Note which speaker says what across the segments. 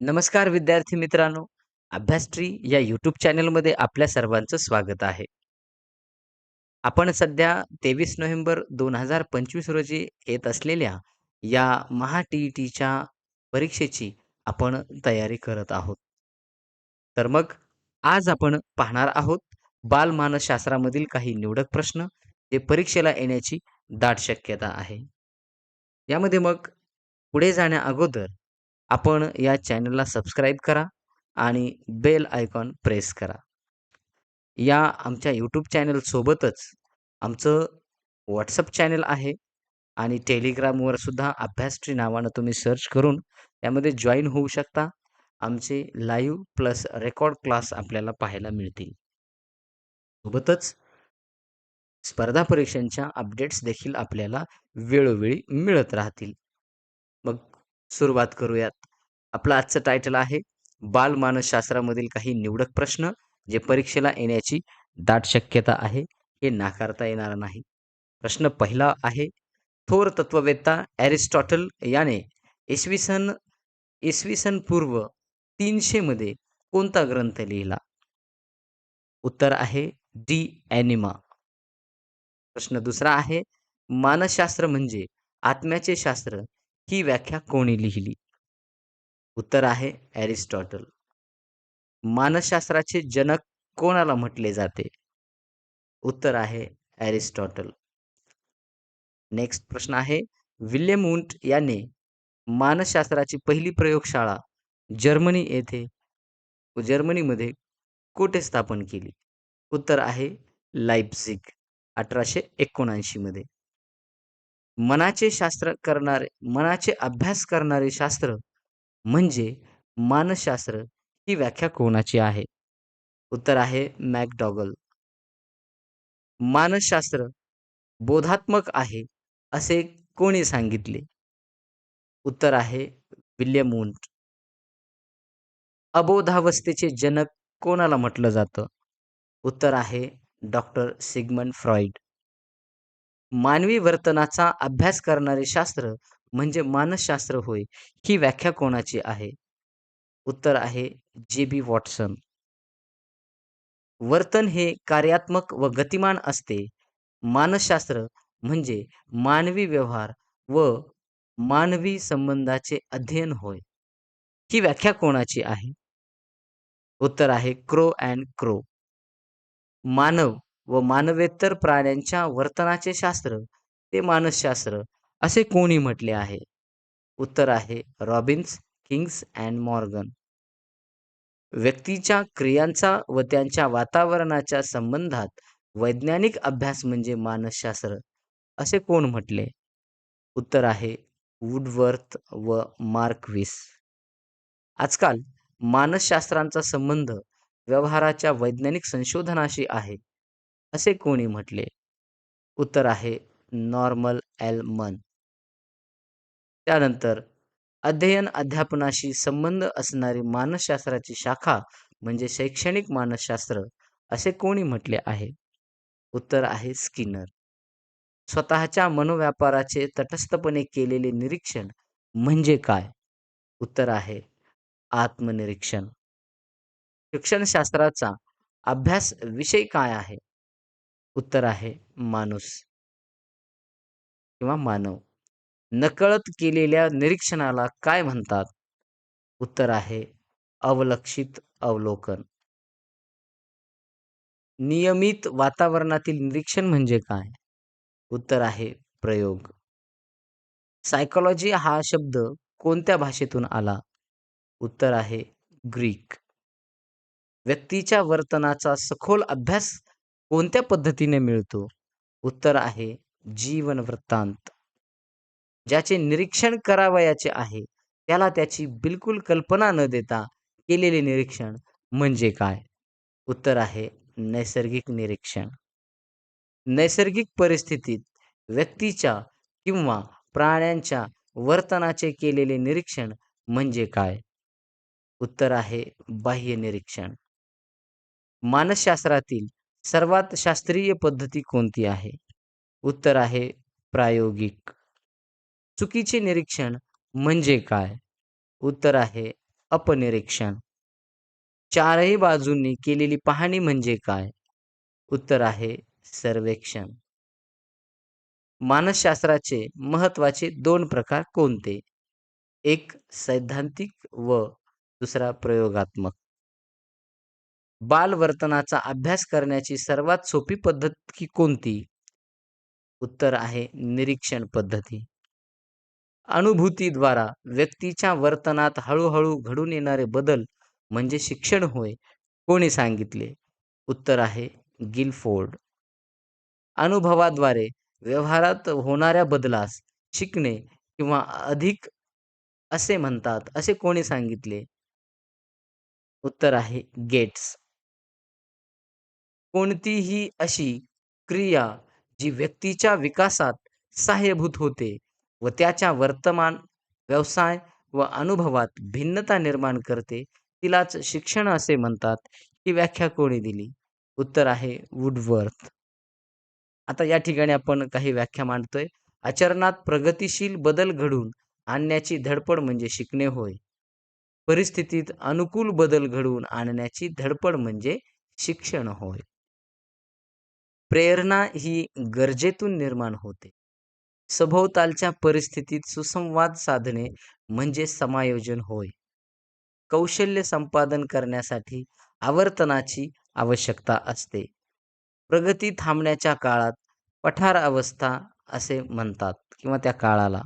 Speaker 1: नमस्कार विद्यार्थी मित्रांनो, अभ्यासट्री या यूट्यूब चॅनलमध्ये आपल्या सर्वांचं स्वागत आहे. आपण सध्या 23 नोव्हेंबर 2025 रोजी येत असलेल्या या महा टी टीच्या परीक्षेची आपण तयारी करत आहोत. तर मग आज आपण पाहणार आहोत बालमानसशास्त्रामधील काही निवडक प्रश्न जे परीक्षेला येण्याची दाट शक्यता आहे. यामध्ये मग पुढे जाण्या अगोदर आपण या चॅनलला सबस्क्राईब करा आणि बेल आयकॉन प्रेस करा. या आमच्या यूट्यूब चॅनलसोबतच आमचं व्हॉट्सअप चॅनल आहे आणि टेलिग्रामवरसुद्धा सुद्धा अभ्यासट्री नावानं तुम्ही सर्च करून त्यामध्ये जॉईन होऊ शकता. आमचे लाईव्ह प्लस रेकॉर्ड क्लास आपल्याला पाहायला मिळतील. सोबतच स्पर्धा परीक्षांच्या अपडेट्स देखील आपल्याला वेळोवेळी मिळत राहतील. सुरुवात करूयात. आपलं आजचं टायटल आहे बालमानसशास्त्रामधील काही निवडक प्रश्न जे परीक्षेला येण्याची दाट शक्यता आहे, हे नाकारता येणार नाही. प्रश्न पहिला आहे, थोर तत्ववेत्ता ॲरिस्टॉटल याने इसवी सन इसवी सन पूर्व 300 मध्ये कोणता ग्रंथ लिहिला? उत्तर आहे डी ॲनिमा. प्रश्न दुसरा आहे, मानसशास्त्र म्हणजे आत्म्याचे शास्त्र ही व्याख्या कोणी लिहिली? उत्तर आहे ॲरिस्टॉटल. मानसशास्त्राचे जनक कोणाला म्हटले जाते? उत्तर आहे ॲरिस्टॉटल. नेक्स्ट प्रश्न आहे, विल्यम उंट याने मानसशास्त्राची पहिली प्रयोगशाळा जर्मनी येथे जर्मनीमध्ये कुठे स्थापन केली? उत्तर आहे लाइप्झिग 1879 मध्ये. मनाचे शास्त्र करणारे मनाचे अभ्यास करणारे शास्त्र म्हणजे मानसशास्त्र ही व्याख्या कोणाची आहे? उत्तर आहे मॅकडॉगल. मानसशास्त्र बोधात्मक आहे असे कोणी सांगितले? उत्तर आहे विल्यम उंट अबोधावस्थेचे जनक कोणाला म्हटलं जातं? उत्तर आहे डॉक्टर सिगमंड फ्रॉइड. मानवी वर्तनाचा अभ्यास करणारे शास्त्र म्हणजे मानसशास्त्र होय, ही व्याख्या कोणाची आहे? उत्तर आहे जे. बी. वॉटसन. वर्तन हे कार्यात्मक व गतिमान असते. मानसशास्त्र म्हणजे मानवी व्यवहार व मानवी संबंधाचे अध्ययन होय. ही व्याख्या कोणाची आहे? उत्तर आहे क्रो अँड क्रो. मानव व मानवेत्तर प्राण्यांच्या वर्तनाचे शास्त्र ते मानसशास्त्र असे कोणी म्हटले आहे? उत्तर आहे रॉबिन्स, किंग्स अँड मॉर्गन. व्यक्तीच्या क्रियांचा व त्यांच्या वातावरणाच्या संबंधात वैज्ञानिक अभ्यास म्हणजे मानसशास्त्र असे कोण म्हटले? उत्तर आहे वुडवर्थ व मार्कविस आजकाल मानसशास्त्रांचा संबंध व्यवहाराच्या वैज्ञानिक संशोधनाशी आहे असे कोणी म्हटले? उत्तर आहे नॉर्मल ॲलमन. त्यानंतर अध्ययन अध्यापनाशी संबंध असणारी मानसशास्त्राची शाखा म्हणजे शैक्षणिक मानसशास्त्र असे कोणी म्हटले आहे? उत्तर आहे स्किनर. स्वतःच्या मनोव्यापाराचे तटस्थपणे केलेले निरीक्षण म्हणजे काय? उत्तर आहे आत्मनिरीक्षण. शिक्षणशास्त्राचा अभ्यास विषय काय आहे? उत्तर आहे माणूस किंवा मानव. नकळत केलेल्या निरीक्षणाला काय म्हणतात? उत्तर आहे अवलक्षित अवलोकन. नियमित वातावरणातील निरीक्षण म्हणजे काय? उत्तर आहे प्रयोग. सायकोलॉजी हा शब्द कोणत्या भाषेतून आला? उत्तर आहे ग्रीक. व्यक्तीच्या वर्तनाचा सखोल अभ्यास कोणत्या पद्धतीने मिळतो? उत्तर आहे जीवन वृत्तांत. ज्याचे निरीक्षण करावयाचे आहे त्याला त्याची बिलकुल कल्पना न देता केलेले निरीक्षण म्हणजे काय? उत्तर आहे नैसर्गिक निरीक्षण. नैसर्गिक परिस्थितीत व्यक्तीच्या किंवा प्राण्यांच्या वर्तनाचे केलेले निरीक्षण म्हणजे काय? उत्तर आहे बाह्य निरीक्षण. मानसशास्त्रातील सर्वात शास्त्रीय पद्धती कोणती आहे? उत्तर आहे प्रायोगिक. चुकीचे निरीक्षण म्हणजे काय? उत्तर आहे अपनिरीक्षण. चारही बाजूंनी केलेली पाहणी म्हणजे काय? उत्तर आहे सर्वेक्षण. मानसशास्त्राचे महत्त्वाचे दोन प्रकार कोणते? एक सैद्धांतिक व दुसरा प्रयोगात्मक. बालवर्तनाचा अभ्यास करण्याची सर्वात सोपी पद्धत की कोणती? उत्तर आहे निरीक्षण पद्धती. अनुभूतीद्वारा व्यक्तीच्या वर्तनात हळूहळू घडून येणारे बदल म्हणजे शिक्षण होय कोणी सांगितले? उत्तर आहे गिलफोर्ड. अनुभवाद्वारे व्यवहारात होणाऱ्या बदलास शिकणे किंवा अधिक असे म्हणतात असे कोणी सांगितले? उत्तर आहे गेट्स. कोणतीही अशी क्रिया जी व्यक्तीच्या विकासात सहाय्यभूत होते व त्याच्या वर्तमान व्यवसाय व अनुभवात भिन्नता निर्माण करते तिलाच शिक्षण असे म्हणतात. ही व्याख्या कोणी दिली? उत्तर आहे वुडवर्थ. आता या ठिकाणी आपण काही व्याख्या मांडतोय. आचरणात प्रगतिशील बदल घडून आणण्याची धडपड म्हणजे शिकणे होय. परिस्थितीत अनुकूल बदल घडवून आणण्याची धडपड म्हणजे शिक्षण होय. प्रेरणा ही गरजेतून निर्माण होते. सभोवतालच्या परिस्थितीत सुसंवाद साधणे म्हणजे समायोजन होय. कौशल्य संपादन करण्यासाठी आवर्तनाची आवश्यकता असते. प्रगती थांबण्याच्या काळात पठार अवस्था असे म्हणतात किंवा त्या काळाला.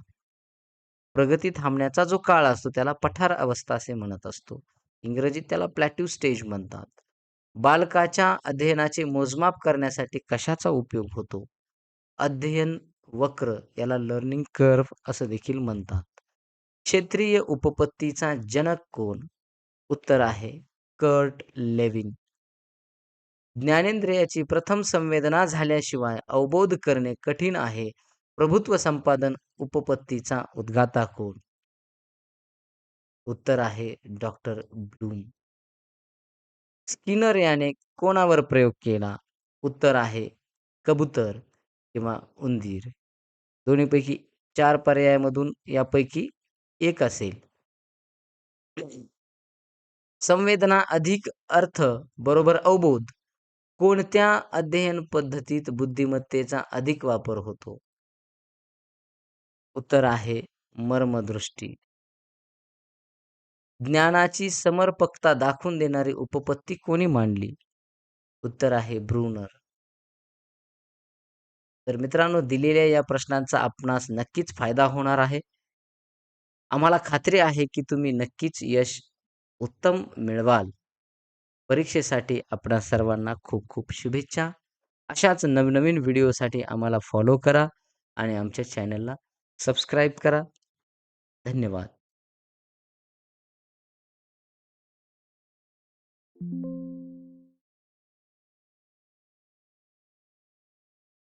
Speaker 1: प्रगती थांबण्याचा जो काळ असतो त्याला पठार अवस्था असे म्हणत असतो. इंग्रजीत त्याला प्लॅट्यू स्टेज म्हणतात. बालकाच्या अध्ययनाचे मोजमाप करण्यासाठी कशाचा उपयोग होतो? अध्ययन वक्र याला लर्निंग कर्व असं देखील म्हणतात. क्षेत्रीय उपपत्तीचा जनक कोण? उत्तर आहे कर्ट लेविन. ज्ञानेंद्रियाची प्रथम संवेदना झाल्याशिवाय अवबोध करणे कठीण आहे. प्रभुत्व संपादन उपपत्तीचा उद्गाता कोण? उत्तर आहे डॉक्टर ब्लूम. स्किनर याने कोणावर प्रयोग केला? उत्तर आहे कबूतर किंवा उंदीर. दोन्हीपैकी चार पर्यायामधून यापैकी एक असेल. संवेदना अधिक अर्थ बरोबर अवबोध. कोणत्या अध्ययन पद्धतीत बुद्धिमत्तेचा अधिक वापर होतो? उत्तर आहे मर्मदृष्टी. ज्ञानाची समर्पकता दाखवून देणारी उपपत्ती कोणी मांडली? उत्तर आहे ब्रूनर. तर मित्रांनो दिलेल्या या प्रश्नांचा आपणास नक्कीच फायदा होणार आहे. आम्हाला खात्री आहे की तुम्ही नक्कीच यश उत्तम मिळवाल. परीक्षेसाठी आपणा सर्वांना खूप खूप शुभेच्छा. अशाच नवनवीन व्हिडिओसाठी आम्हाला फॉलो करा आणि आमच्या चॅनलला सबस्क्राईब करा. धन्यवाद. Thank you.